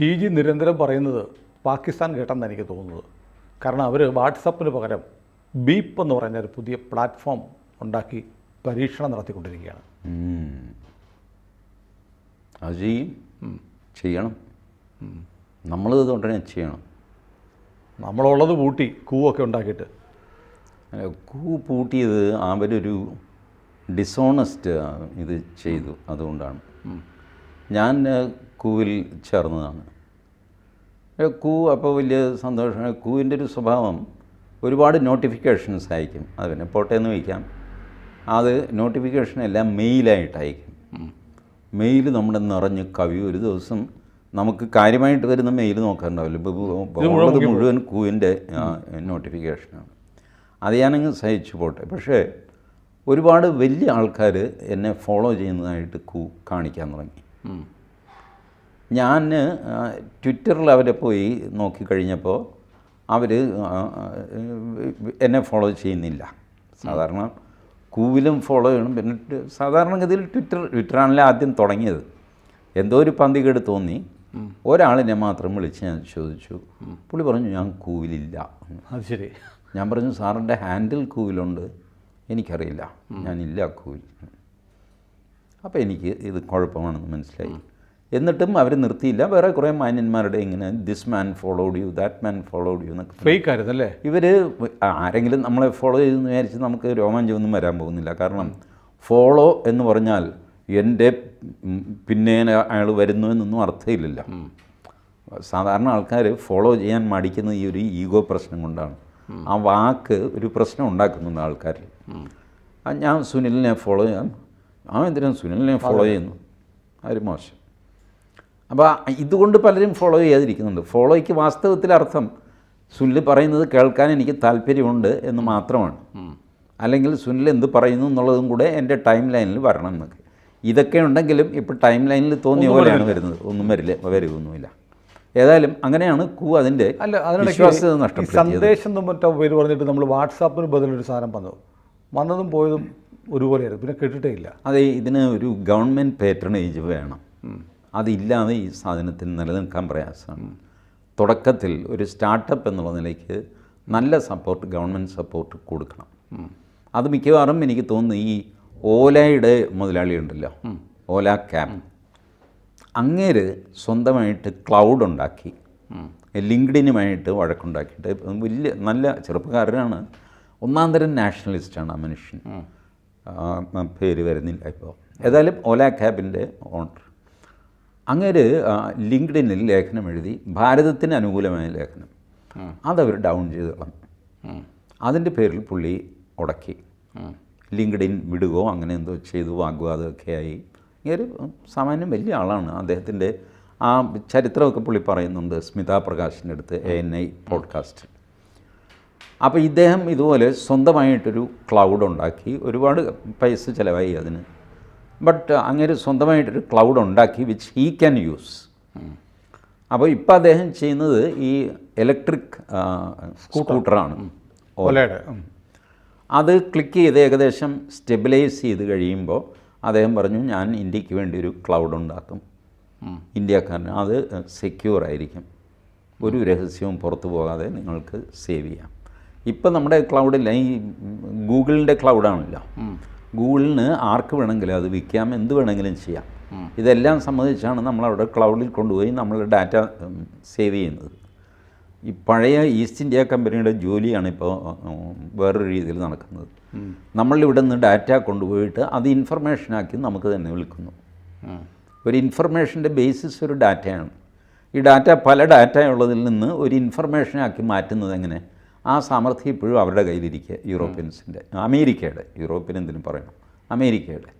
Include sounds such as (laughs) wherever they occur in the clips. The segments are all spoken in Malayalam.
ടി ജി നിരന്തരം പറയുന്നത് പാകിസ്ഥാൻ കേട്ടെന്ന് എനിക്ക് തോന്നുന്നത്. കാരണം അവർ വാട്സപ്പിന് പകരം ബീപ്പ് എന്ന് പറഞ്ഞ ഒരു പുതിയ പ്ലാറ്റ്ഫോം ഉണ്ടാക്കി പരീക്ഷണം നടത്തിക്കൊണ്ടിരിക്കുകയാണ്. അത് ചെയ്യും. ചെയ്യണം. നമ്മളിത് ഉടനെ ചെയ്യണം. നമ്മളുള്ളത് പൂട്ടി കൂവൊക്കെ ഉണ്ടാക്കിയിട്ട്. കൂ പൂട്ടിയത് അവരൊരു ഡിസോണസ്റ്റ് ഇത് ചെയ്തു. അതുകൊണ്ടാണ്. ഞാൻ കൂവിൽ ചേർന്നതാണ്. കൂ അപ്പോൾ വലിയ സന്തോഷമാണ് കൂവിന്റെ ഒരു സ്വഭാവം ഒരുപാട് നോട്ടിഫിക്കേഷൻസ് അയക്കും. അത് പിന്നെ പോട്ടേന്ന് വയ്ക്കാം അത് നോട്ടിഫിക്കേഷൻ എല്ലാം മെയിലായിട്ട് അയക്കും മെയിൽ നമ്മുടെ നിറഞ്ഞ് കവി ഒരു ദിവസം നമുക്ക് കാര്യമായിട്ട് വരുന്ന മെയിൽ നോക്കാറുണ്ടാവില്ല ഇപ്പോൾ ഉള്ളത് മുഴുവൻ കൂവിന്റെ നോട്ടിഫിക്കേഷനാണ് അത് ഞാനങ്ങ് സഹിച്ചു പോട്ടെ. പക്ഷേ ഒരുപാട് വലിയ ആൾക്കാർ എന്നെ ഫോളോ ചെയ്യുന്നതായിട്ട് കൂ കാണിക്കാൻ തുടങ്ങി. ഞാൻ ട്വിറ്ററിൽ അവരെ പോയി നോക്കിക്കഴിഞ്ഞപ്പോൾ അവർ എന്നെ ഫോളോ ചെയ്യുന്നില്ല. സാധാരണ കൂവിലും ഫോളോ ചെയ്യണം. പിന്നെ സാധാരണഗതിയിൽ ട്വിറ്റർ ട്വിറ്ററാണല്ലോ ആദ്യം തുടങ്ങിയത്. എന്തോ ഒരു പന്തികേട് തോന്നി. ഒരാളിനെ മാത്രം വിളിച്ച് ഞാൻ ചോദിച്ചു. പുള്ളി പറഞ്ഞു ഞാൻ കൂവിലില്ല. അത് ശരി. ഞാൻ പറഞ്ഞു സാറിന്റെ ഹാൻഡിൽ കൂവിലുണ്ട്. എനിക്കറിയില്ല. ഞാനില്ല കൂവിൽ. അപ്പോൾ എനിക്ക് ഇത് കുഴപ്പമാണെന്ന് മനസ്സിലായി. എന്നിട്ടും അവർ നിർത്തിയില്ല. വേറെ കുറേ മാന്യന്മാരുടെ ഇങ്ങനെ this man followed you that man followed you എന്നൊക്കെ ഫേക്ക് ആയിരുന്നു അല്ലേ? ഇവർ ആരെങ്കിലും നമ്മളെ ഫോളോ ചെയ്തെന്ന് വിചാരിച്ച് നമുക്ക് രോമാഞ്ചമൊന്നും വരാൻ പോകുന്നില്ല. കാരണം ഫോളോ എന്ന് പറഞ്ഞാൽ എന്റെ പിന്നെ അയാൾ വരുന്നു എന്നൊന്നും അർത്ഥമില്ലല്ലോ സാധാരണ ആൾക്കാർ ഫോളോ ചെയ്യാൻ മടിക്കുന്ന ഈ ഒരു ഈഗോ പ്രശ്നം കൊണ്ടാണ്. ആ വാക്ക് ഒരു പ്രശ്നം ഉണ്ടാക്കുന്നുണ്ട് ആൾക്കാരിൽ. ആ, ഞാൻ സുനിലിനെ ഫോളോ ചെയ്യാം. ആ എന്തിനാണ് സുനിലിനെ ഫോളോ ചെയ്യുന്നു? അതൊരു മോശം? അപ്പോൾ ഇതുകൊണ്ട് പലരും ഫോളോ ചെയ്യാതിരിക്കുന്നുണ്ട്. ഫോളോയ്ക്ക് വാസ്തവത്തിൽ അർത്ഥം സുനിൽ പറയുന്നത് കേൾക്കാൻ എനിക്ക് താല്പര്യമുണ്ട് എന്ന് മാത്രമാണ്. അല്ലെങ്കിൽ സുനിൽ എന്ത് പറയുന്നു എന്നുള്ളതും കൂടെ എന്റെ ടൈം ലൈനിൽ വരണം എന്നൊക്കെ. ഇതൊക്കെ ഉണ്ടെങ്കിലും ഇപ്പോൾ ടൈം ലൈനിൽ തോന്നിയ പോലെയാണ് വരുന്നത്. ഒന്നും വരില്ല. വരുമൊന്നുമില്ല ഏതായാലും അങ്ങനെയാണ് കൂ അതിന്റെ അല്ല വിശ്വാസ്യത ഈ സന്ദേശം മറ്റോ പേര് പറഞ്ഞിട്ട് നമ്മൾ വാട്സാപ്പിന് ബദലൊരു സാധനം വന്നു. വന്നതും പോയതും ഒരുപോലെയായിരുന്നു. പിന്നെ കേട്ടിട്ടേ ഇല്ല. അതെ ഇതിന് ഒരു ഗവൺമെന്റ് പേറ്റണേജ് വേണം. അതില്ലാതെ ഈ സാധനത്തിന് നിലനിൽക്കാൻ പ്രയാസമാണ് തുടക്കത്തിൽ ഒരു സ്റ്റാർട്ടപ്പ് എന്നുള്ള നിലയ്ക്ക് നല്ല സപ്പോർട്ട് ഗവൺമെന്റ് സപ്പോർട്ട് കൊടുക്കണം. അത് മിക്കവാറും എനിക്ക് തോന്നുന്നു ഈ ഓലയുടെ മുതലാളി ഉണ്ടല്ലോ. ഓല ക്യാമ്പ് അങ്ങേര് സ്വന്തമായിട്ട് ക്ലൗഡ് ഉണ്ടാക്കി ലിങ്ക്ഡിനുമായിട്ട് വഴക്കുണ്ടാക്കിയിട്ട് വലിയ നല്ല ചെറുപ്പക്കാരനാണ്. ഒന്നാം തരം നാഷണലിസ്റ്റാണ് ആ മനുഷ്യൻ. പേര് വരുന്നില്ല ഇപ്പോൾ. ഏതായാലും ഓല ക്യാബിന്റെ ഓണർ. അങ്ങേര് ലിങ്ക്ഡിനിൽ ലേഖനം എഴുതി ഭാരതത്തിന് അനുകൂലമായ ലേഖനം. അതവർ ഡൗൺ ചെയ്ത് കളഞ്ഞു അതിന്റെ പേരിൽ പുള്ളി ഉടക്കി. ലിങ്ക്ഡിൻ വിടുകയോ അങ്ങനെ എന്തോ ചെയ്തു വാഗ്വാദമൊക്കെ ആയി. ഇങ്ങനെ സാമാന്യം വലിയ ആളാണ്. അദ്ദേഹത്തിന്റെ ആ ചരിത്രമൊക്കെ പുള്ളി പറയുന്നുണ്ട് സ്മിത പ്രകാശിന്റെ അടുത്ത് എ എൻ ഐ പോഡ്കാസ്റ്റ് അപ്പോൾ ഇദ്ദേഹം ഇതുപോലെ സ്വന്തമായിട്ടൊരു ക്ലൗഡ് ഉണ്ടാക്കി ഒരുപാട് പൈസ ചിലവായി അതിന്. ബട്ട് അങ്ങനെ സ്വന്തമായിട്ടൊരു ക്ലൗഡ് ഉണ്ടാക്കി വിച്ച് ഹീ ക്യാൻ യൂസ് അപ്പോൾ ഇപ്പോൾ അദ്ദേഹം ചെയ്യുന്നത് ഈ ഇലക്ട്രിക് സ്കൂട്ടറാണ് ഓലയുടെ. അത് ക്ലിക്ക് ചെയ്ത് ഏകദേശം സ്റ്റെബിലൈസ് ചെയ്ത് കഴിയുമ്പോൾ അദ്ദേഹം പറഞ്ഞു ഞാൻ ഇന്ത്യയ്ക്ക് വേണ്ടി ഒരു ക്ലൗഡ് ഉണ്ടാക്കും ഇന്ത്യക്കാരന് അത് സെക്യൂർ ആയിരിക്കും. ഒരു രഹസ്യവും പുറത്തു പോകാതെ നിങ്ങൾക്ക് സേവ് ചെയ്യാം. ഇപ്പം നമ്മുടെ ക്ലൗഡില്ല ഈ ഗൂഗിളിന്റെ ക്ലൗഡാണല്ലോ. ഗൂഗിളിന് ആർക്ക് വേണമെങ്കിലും അത് വിൽക്കാം എന്ത് വേണമെങ്കിലും ചെയ്യാം. ഇതെല്ലാം സംബന്ധിച്ചാണ് നമ്മളവിടെ ക്ലൗഡിൽ കൊണ്ടുപോയി നമ്മൾ ഡാറ്റ സേവ് ചെയ്യുന്നത്. ഈ പഴയ ഈസ്റ്റ് ഇന്ത്യ കമ്പനിയുടെ ജോലിയാണ് ഇപ്പോൾ വേറൊരു രീതിയിൽ നടക്കുന്നത്. നമ്മളിവിടെ നിന്ന് ഡാറ്റ കൊണ്ടുപോയിട്ട് അത് ഇൻഫർമേഷനാക്കി നമുക്ക് തന്നെ വിൽക്കുന്നു. ഒരു ഇൻഫർമേഷന്റെ ബേസിസ് ഒരു ഡാറ്റയാണ്. ഈ ഡാറ്റ പല ഡാറ്റ ഉള്ളതിൽ നിന്ന് ഒരു ഇൻഫർമേഷനാക്കി മാറ്റുന്നത് എങ്ങനെ? ആ സാമർഥ്യം ഇപ്പോഴും അവരുടെ കയ്യിലിരിക്കുക യൂറോപ്യൻസിന്റെ. അമേരിക്കയുടെ യൂറോപ്യൻ എന്തിനും പറയണം. അമേരിക്കയുടെ.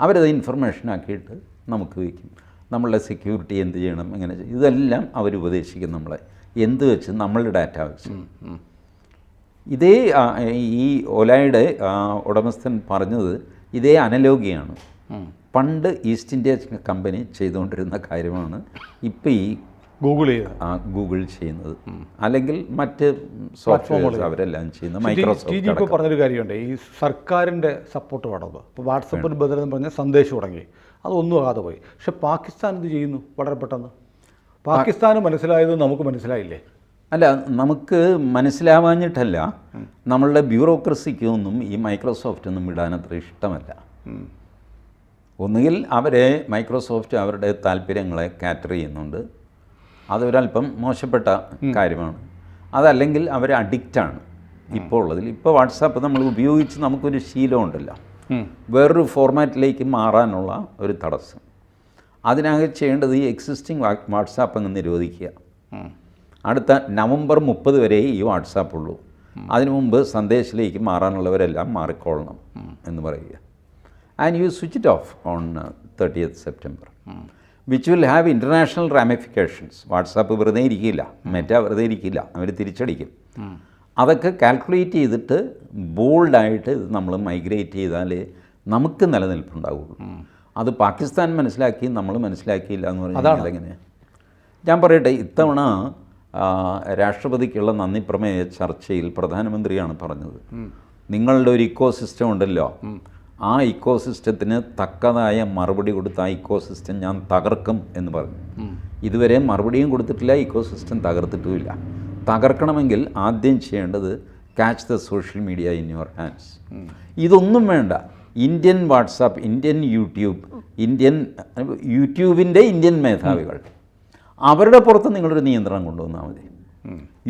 അവരത് ഇൻഫർമേഷനാക്കിയിട്ട് നമുക്ക് വയ്ക്കും. നമ്മളുടെ സെക്യൂരിറ്റി എന്ത് ചെയ്യണം എങ്ങനെ ചെയ്യും ഇതെല്ലാം അവർ ഉപദേശിക്കും നമ്മളെ. എന്ത് വെച്ച് നമ്മളുടെ ഡാറ്റ വെച്ച്. ഇതേ ഈ ഒലായുടെ ഉടമസ്ഥൻ പറഞ്ഞത് ഇതേ അനലോഗിയാണ്. പണ്ട് ഈസ്റ്റ് ഇന്ത്യ കമ്പനി ചെയ്തുകൊണ്ടിരുന്ന കാര്യമാണ്. ഇപ്പോൾ ഈ ഗൂഗിൾ ആ, ഗൂഗിൾ ചെയ്യുന്നത്. അല്ലെങ്കിൽ മറ്റ് സോഫ്റ്റ്വെയർ അവരെല്ലാം ചെയ്യുന്നത്. മൈക്രോസോഫ്റ്റ് ഇപ്പോൾ പറഞ്ഞൊരു കാര്യമുണ്ട്. ഈ സർക്കാരിന്റെ സപ്പോർട്ട് വേണത് ഇപ്പോൾ വാട്സപ്പിന് ബദലെന്ന് പറഞ്ഞ സന്ദേശം തുടങ്ങി അതൊന്നും ആകാതെ പോയി. പക്ഷെ പാകിസ്ഥാൻ ഇത് ചെയ്യുന്നു? വളരെ പെട്ടെന്ന്. പാകിസ്ഥാന് മനസ്സിലായത് നമുക്ക് മനസ്സിലായില്ലേ? അല്ല നമുക്ക് മനസ്സിലാവാഞ്ഞിട്ടല്ല. നമ്മളുടെ ബ്യൂറോക്രസിക്കൊന്നും ഈ മൈക്രോസോഫ്റ്റ് ഒന്നും വിടാൻ അത്ര ഇഷ്ടമല്ല. ഒന്നുകിൽ അവരെ മൈക്രോസോഫ്റ്റ് അവരുടെ താല്പര്യങ്ങളെ കാറ്റർ ചെയ്യുന്നുണ്ട്. അതൊരല്പം മോശപ്പെട്ട കാര്യമാണ്. അതല്ലെങ്കിൽ അവർ അഡിക്റ്റാണ് ഇപ്പോൾ ഉള്ളതിൽ ഇപ്പോൾ വാട്സാപ്പ് നമ്മൾ ഉപയോഗിച്ച് നമുക്കൊരു ശീലമുണ്ടല്ലോ വേറൊരു ഫോർമാറ്റിലേക്ക് മാറാനുള്ള ഒരു തടസ്സം. അതിനാകെ ചെയ്യേണ്ടത് ഈ എക്സിസ്റ്റിംഗ് വാട്സാപ്പ് അങ്ങ് നിരോധിക്കുക. അടുത്ത നവംബർ മുപ്പത് വരെ ഈ വാട്സാപ്പ് ഉള്ളൂ. അതിനു മുമ്പ് സന്ദേശത്തിലേക്ക് മാറാനുള്ളവരെല്ലാം മാറിക്കൊള്ളണം എന്ന് പറയുക. And you switch it off on thirtieth September which will have international ramifications WhatsApp വെറുതെ ഇരിക്കില്ല. മെറ്റ വെറുതെ ഇരിക്കില്ല. അവർ തിരിച്ചടിക്കും. അതൊക്കെ കാൽക്കുലേറ്റ് ചെയ്തിട്ട് ബോൾഡായിട്ട് ഇത് നമ്മൾ മൈഗ്രേറ്റ് ചെയ്താൽ നമുക്ക് നിലനിൽപ്പുണ്ടാവുള്ളൂ. അത് പാകിസ്ഥാൻ മനസ്സിലാക്കി നമ്മൾ മനസ്സിലാക്കിയില്ല എന്ന് പറഞ്ഞാൽ അതെങ്ങനെ ഞാൻ പറയട്ടെ ഇത്തവണ രാഷ്ട്രപതിക്കുള്ള നന്ദി പ്രമേയ ചർച്ചയിൽ പ്രധാനമന്ത്രിയാണ് പറഞ്ഞത്. നിങ്ങളുടെ ഒരു ഇക്കോ സിസ്റ്റം ഉണ്ടല്ലോ ആ ഇക്കോ സിസ്റ്റത്തിന് തക്കതായ മറുപടി കൊടുത്ത ആ ഇക്കോ സിസ്റ്റം ഞാൻ തകർക്കും എന്ന് പറഞ്ഞു. ഇതുവരെ മറുപടിയും കൊടുത്തിട്ടില്ല ഇക്കോ സിസ്റ്റം തകർത്തിട്ടുമില്ല. തകർക്കണമെങ്കിൽ ആദ്യം ചെയ്യേണ്ടത് catch the social media in your hands ഇതൊന്നും വേണ്ട. Indian WhatsApp Indian YouTube Indian യൂട്യൂബിന്റെ Indian മേധാവികൾ. അവരുടെ പുറത്ത് നിങ്ങളൊരു നിയന്ത്രണം കൊണ്ടുവന്നാൽ മതി.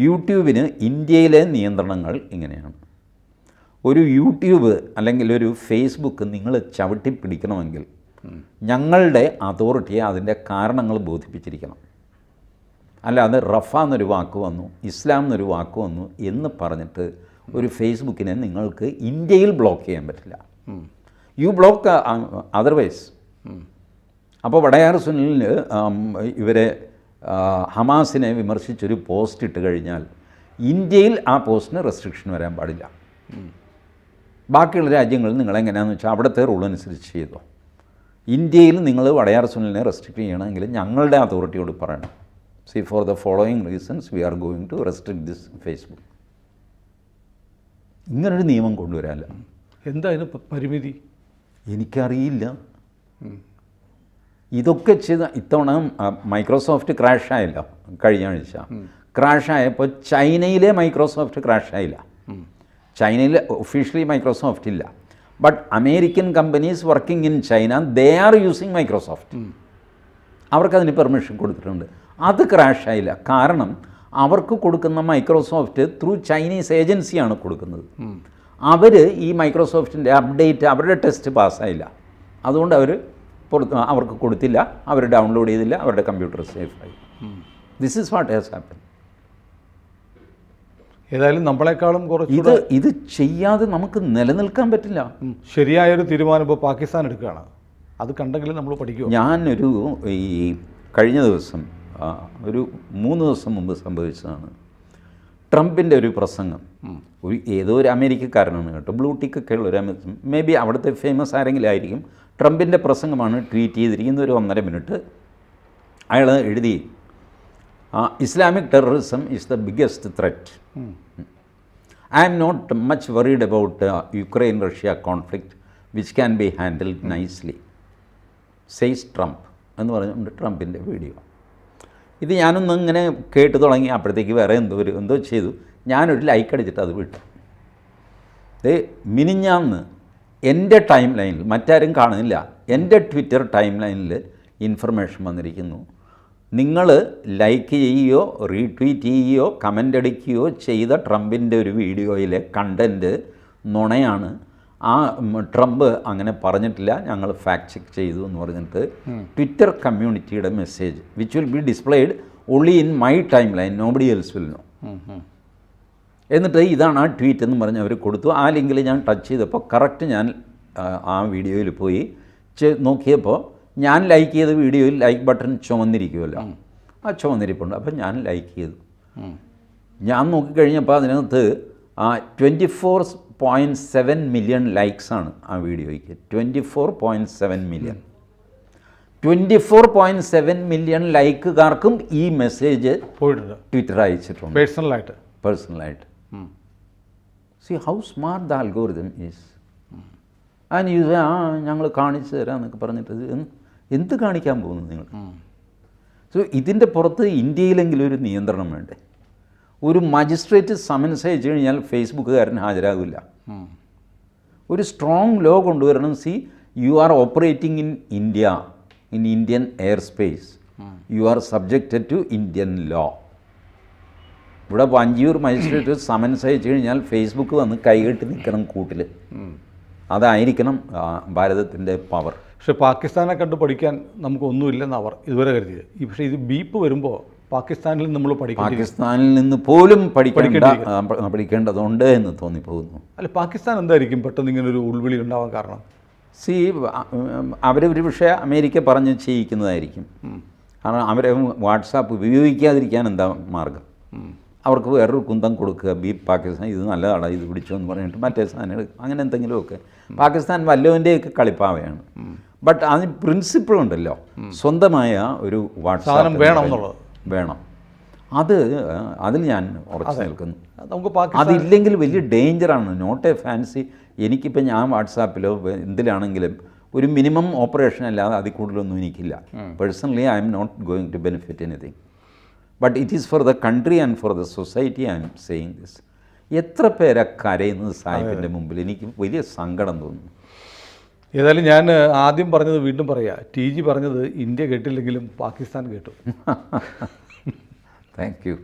യൂട്യൂബിന് ഇന്ത്യയിലെ നിയന്ത്രണങ്ങൾ ഇങ്ങനെയാണ്. ഒരു യൂട്യൂബ് അല്ലെങ്കിൽ ഒരു ഫേസ്ബുക്ക് നിങ്ങൾ ചവിട്ടി പിടിക്കണമെങ്കിൽ ഞങ്ങളുടെ അതോറിറ്റിയെ അതിന്റെ കാരണങ്ങൾ ബോധിപ്പിച്ചിരിക്കണം. അല്ലാതെ റഫ എന്നൊരു വാക്ക് വന്നു ഇസ്ലാം എന്നൊരു വാക്ക് വന്നു എന്ന് പറഞ്ഞിട്ട് ഒരു ഫേസ്ബുക്കിനെ നിങ്ങൾക്ക് ഇന്ത്യയിൽ ബ്ലോക്ക് ചെയ്യാൻ പറ്റില്ല. യു ബ്ലോക്ക് അതർവൈസ് അപ്പോൾ വടയാർ സുനിലിന് ഇവരെ ഹമാസിനെ വിമർശിച്ചൊരു പോസ്റ്റ് ഇട്ട് കഴിഞ്ഞാൽ ഇന്ത്യയിൽ ആ പോസ്റ്റിന് റെസ്ട്രിക്ഷൻ വരാൻ പാടില്ല. ബാക്കിയുള്ള രാജ്യങ്ങളിൽ നിങ്ങളെങ്ങനെയാണെന്ന് വെച്ചാൽ അവിടുത്തെ റൂൾ അനുസരിച്ച് ചെയ്തോ. ഇന്ത്യയിൽ നിങ്ങൾ വടയാർ സുനിലിനെ റെസ്ട്രിക്റ്റ് ചെയ്യണമെങ്കിൽ ഞങ്ങളുടെ അതോറിറ്റിയോട് പറയണം. See for the following reasons we are going to restrict this Facebook ഇങ്ങനൊരു നിയമം കൊണ്ടുവരാമല്ലോ എന്താ അതിന് പരിമിതി? എനിക്കറിയില്ല. ഇതൊക്കെ ചെയ്ത ഇത്തവണ മൈക്രോസോഫ്റ്റ് ക്രാഷ് ആയല്ലോ കഴിഞ്ഞ ആഴ്ച. ക്രാഷ് ആയപ്പോൾ ചൈനയിലെ മൈക്രോസോഫ്റ്റ് ക്രാഷ് ആയില്ല. ചൈനയിൽ ഒഫീഷ്യലി മൈക്രോസോഫ്റ്റ് ഇല്ല. But American companies working in China they are using Microsoft അവർക്കതിന് permission കൊടുത്തിട്ടുണ്ട്. അത് ക്രാഷ് ആയില്ല. കാരണം അവർക്ക് കൊടുക്കുന്ന മൈക്രോസോഫ്റ്റ് ത്രൂ ചൈനീസ് ഏജൻസിയാണ് കൊടുക്കുന്നത്. അവർ ഈ മൈക്രോസോഫ്റ്റിന്റെ അപ്ഡേറ്റ് അവരുടെ ടെസ്റ്റ് പാസ്സായില്ല അതുകൊണ്ട് അവർ പുറത്ത് അവർക്ക് കൊടുത്തില്ല. അവർ ഡൗൺലോഡ് ചെയ്തില്ല. അവരുടെ computer സേഫായി this is what has happen ഏതായാലും നമ്മളെക്കാളും കുറച്ച് ഇത് ഇത് ചെയ്യാതെ നമുക്ക് നിലനിൽക്കാൻ പറ്റില്ല. ശരിയായൊരു തീരുമാനം ഇപ്പോൾ പാകിസ്ഥാൻ എടുക്കുകയാണ്. അത് കണ്ടെങ്കിലും നമ്മൾ പഠിക്കും ഞാനൊരു ഈ കഴിഞ്ഞ ദിവസം ഒരു മൂന്ന് ദിവസം മുമ്പ് സംഭവിച്ചതാണ്. ട്രംപിന്റെ ഒരു പ്രസംഗം. ഒരു ഏതോ ഒരു അമേരിക്കക്കാരനാണ് കേട്ടോ. ബ്ലൂ ടിക്ക് ഒക്കെ ഉള്ള ഒരു മേ ബി അവിടുത്തെ ഫേമസ് ആരെങ്കിലും ആയിരിക്കും. ട്രംപിന്റെ പ്രസംഗമാണ് ട്വീറ്റ് ചെയ്തിരിക്കുന്ന ഒരു ഒന്നര മിനിറ്റ് അയാൾ എഴുതി. Islamic terrorism is the biggest threat I am not much worried about Ukraine Russia conflict which can be handled nicely says Trump എന്ന് പറഞ്ഞുകൊണ്ട് ട്രംപിന്റെ വീഡിയോ. ഇത് ഞാനൊന്ന് ഇങ്ങനെ കേട്ട് തുടങ്ങി അപ്പോഴത്തേക്ക് വേറെ എന്തോ ഒരു എന്തോ ചെയ്തു. ഞാനൊരു ലൈക്ക് അടിച്ചിട്ട് അത് വിട്ടു. ദേ മിനിഞ്ഞാന്ന് എന്റെ ടൈം ലൈനിൽ മറ്റാരും കാണുന്നില്ല എന്റെ ട്വിറ്റർ ടൈം ലൈനിൽ ഇൻഫർമേഷൻ വന്നിരിക്കുന്നു. നിങ്ങൾ ലൈക്ക് ചെയ്യുകയോ റീട്വീറ്റ് ചെയ്യുകയോ കമന്റ് അടിക്കുകയോ ചെയ്ത ട്രംപിന്റെ ഒരു വീഡിയോയിലെ കണ്ടന്റ് നുണയാണ്. ആ ട്രംപ് അങ്ങനെ പറഞ്ഞിട്ടില്ല. ഞങ്ങൾ ഫാക്ട് ചെക്ക് ചെയ്തു എന്ന് പറഞ്ഞിട്ട് ട്വിറ്റർ കമ്മ്യൂണിറ്റിയുടെ message which will be displayed only in my timeline nobody else will know എന്നിട്ട് ഇതാണ് ആ ട്വീറ്റ് എന്ന് പറഞ്ഞ് അവർ കൊടുത്തു. ആ ലിങ്കിൽ ഞാൻ ടച്ച് ചെയ്തപ്പോൾ കറക്റ്റ് ഞാൻ ആ വീഡിയോയിൽ പോയി നോക്കിയപ്പോൾ ഞാൻ ലൈക്ക് ചെയ്ത വീഡിയോയിൽ ലൈക്ക് ബട്ടൺ ചുമന്നിരിക്കുമല്ലോ ആ ചുമന്നിരിപ്പുണ്ട്. അപ്പം ഞാൻ ലൈക്ക് ചെയ്തു. ഞാൻ നോക്കിക്കഴിഞ്ഞപ്പോൾ അതിനകത്ത് ആ twenty four point seven million ലൈക്സാണ് ആ വീഡിയോയ്ക്ക്. Twenty four point seven million twenty four point seven million ലൈക്കുകാർക്കും ഈ മെസ്സേജ് പോയിട്ടുണ്ട്. ട്വിറ്റർ അയച്ചിട്ടുണ്ട്. പേഴ്സണലായിട്ട് പേഴ്സണലായിട്ട് see how smart the algorithm is and use ആ ഞങ്ങൾ കാണിച്ചു തരാം എന്നൊക്കെ പറഞ്ഞിട്ട് ഇത് എന്ത് കാണിക്കാൻ പോകുന്നു നിങ്ങൾ? സോ ഇതിന്റെ പുറത്ത് ഇന്ത്യയിലെങ്കിലും ഒരു നിയന്ത്രണം വേണ്ടേ? ഒരു മജിസ്ട്രേറ്റ് സമൻസ് അയച്ചു കഴിഞ്ഞാൽ ഫേസ്ബുക്കുകാരൻ ഹാജരാകില്ല. ഒരു സ്ട്രോങ് ലോ കൊണ്ടുവരണം. See you are operating in India in Indian airspace you are subjected to Indian law ഇവിടെ വഞ്ചിയൂർ മജിസ്ട്രേറ്റ് (clears throat) സമൻസ് അയച്ചു കഴിഞ്ഞാൽ ഫേസ്ബുക്ക് വന്ന് കൈകെട്ടി നിൽക്കണം കൂട്ടിൽ അതായിരിക്കണം ഭാരതത്തിന്റെ പവർ പക്ഷെ പാകിസ്ഥാനെ കണ്ട് പഠിക്കാൻ നമുക്കൊന്നുമില്ലെന്ന് അവർ ഇതുവരെ കരുതിയത്. ഈ പക്ഷേ ഇത് ബീപ്പ് വരുമ്പോൾ പാകിസ്ഥാനിൽ നമ്മൾ പഠിക്കും പാകിസ്ഥാനിൽ നിന്ന് പോലും പഠിക്കേണ്ട പഠിക്കേണ്ടതുണ്ട് എന്ന് തോന്നിപ്പോകുന്നു. അല്ല പാകിസ്ഥാൻ എന്തായിരിക്കും പെട്ടെന്ന് ഇങ്ങനെ ഒരു ഉൾവിളി ഉണ്ടാവാൻ കാരണം? സി അവരൊരു പക്ഷേ അമേരിക്ക പറഞ്ഞ് ചെയ്യിക്കുന്നതായിരിക്കും കാരണം അവരെ വാട്സാപ്പ് ഉപയോഗിക്കാതിരിക്കാൻ എന്താ മാർഗം? അവർക്ക് വേറൊരു കുന്തം കൊടുക്കുക ബി പാകിസ്ഥാൻ ഇത് നല്ലതാണ് ഇത് പിടിച്ചോ എന്ന് പറഞ്ഞിട്ട് മറ്റേ സാധനം എടുക്കും അങ്ങനെ എന്തെങ്കിലുമൊക്കെ. പാകിസ്ഥാൻ വല്ലവന്റെയൊക്കെ കളിപ്പാവയാണ്. ബട്ട് അതിന് പ്രിൻസിപ്പിൾ ഉണ്ടല്ലോ. സ്വന്തമായ ഒരു വാട്സാപ്പ് വേണം. വേണം. അത് അതിൽ ഞാൻ ഉറച്ചു നിൽക്കുന്നു. നമുക്ക് അതില്ലെങ്കിൽ വലിയ ഡേഞ്ചറാണ് നോട്ട് എ ഫാൻസി എനിക്കിപ്പോൾ ഞാൻ വാട്സാപ്പിലോ എന്തിലാണെങ്കിലും ഒരു മിനിമം ഓപ്പറേഷൻ അല്ലാതെ അതിൽ കൂടുതലൊന്നും എനിക്കില്ല. Personally I'm not going to benefit anything but it is for the country and for the society I'm saying this എത്ര പേരാ കരയുന്നത് സാഹിബിന്റെ മുമ്പിൽ? എനിക്ക് വലിയ സങ്കടം തോന്നുന്നു. ഏതായാലും ഞാൻ ആദ്യം പറഞ്ഞത് വീണ്ടും പറയാം. ടി ജി പറഞ്ഞത് ഇന്ത്യ കേട്ടില്ലെങ്കിലും പാകിസ്ഥാൻ കേട്ടു. (laughs) Thank you